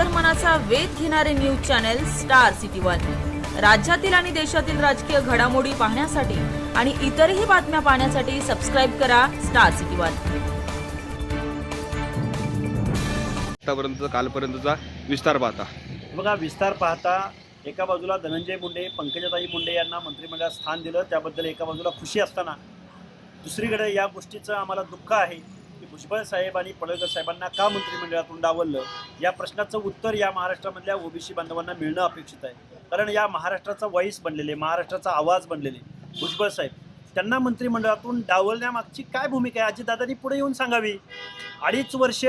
अंतर्मनाचा वेध घेणारे news channel Star City one. राज्यातील आणि देशातील राजकीय घडामोडी पाहण्यासाठी आणि इतरही बातम्या पाहण्यासाठी सबस्क्राईब करा स्टार सिटी वन. आतापर्यंतचा कालपर्यंतचा विस्तार पाहता. बघा विस्तार पाहता एका बाजूला धनंजय मुंडे पंकजाताई मुंडे यांना मंत्रिमंडळात स्थान दिलं. त्याबद्दल एका बाजूला खुशी असताना दुसरीकडे या गोष्टीचं आम्हाला दुःख आहे. की भुजबळ साहेब आणि पडळकर साहेबांना का मंत्रिमंडळातून डावललं? या प्रश्नाचं उत्तर या महाराष्ट्रामधल्या ओबीसी बांधवांना मिळणं अपेक्षित आहे. कारण या महाराष्ट्राचा वॉईस बनलेले महाराष्ट्राचा आवाज बनलेले भुजबळ साहेब त्यांना मंत्रिमंडळातून डावलण्यामागची काय भूमिका आहे? अजितदादांनी पुढे येऊन सांगावी. अडीच वर्ष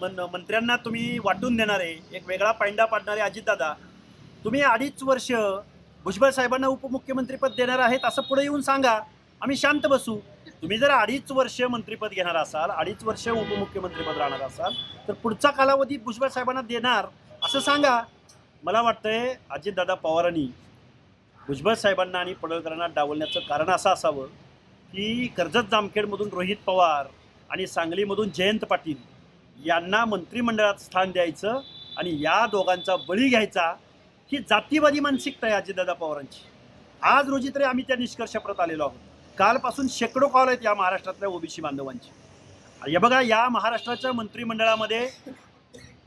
मन मंत्र्यांना तुम्ही वाटून देणारे एक वेगळा पायंडा पाडणारे अजितदादा तुम्ही अडीच वर्ष भुजबळ साहेबांना उपमुख्यमंत्रीपद देणार आहेत असं पुढे येऊन सांगा. आम्ही शांत बसू. तुम्ही जर अडीच वर्ष मंत्रिपद घेणार असाल अडीच वर्ष उपमुख्यमंत्रीपद राहणार असाल तर पुढचा कालावधी भुजबळ साहेबांना देणार असं सांगा. मला वाटतंय अजितदादा पवारांनी भुजबळ साहेबांना आणि पडळकरांना डावलण्याचं कारण असं असावं की कर्जत जामखेडमधून रोहित पवार आणि सांगलीमधून जयंत पाटील यांना मंत्रिमंडळात स्थान द्यायचं आणि या दोघांचा बळी घ्यायचा ही जातीवादी मानसिकता आहे अजितदादा पवारांची. आज रोजी तरी आम्ही त्या निष्कर्षाप्रत आलेलो आहोत. कालपासून शेकडो कॉल आहेत या महाराष्ट्रातल्या ओबीसी बांधवांची. या बघा या महाराष्ट्राच्या मंत्रिमंडळामध्ये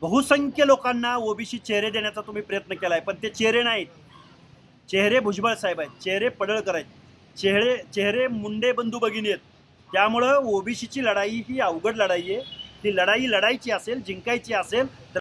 बहुसंख्य लोकांना ओबीसी चेहरे देण्याचा तुम्ही प्रयत्न केला आहे पण ते चेहरे नाहीत. चेहरे भुजबळ साहेब आहेत चेहरे पडळकर आहेत चेहरे चेहरे मुंडे बंधू भगिनी आहेत. त्यामुळं ओबीसीची लढाई ही अवघड लढाई आहे. ती लढाई लढायची असेल जिंकायची असेल तर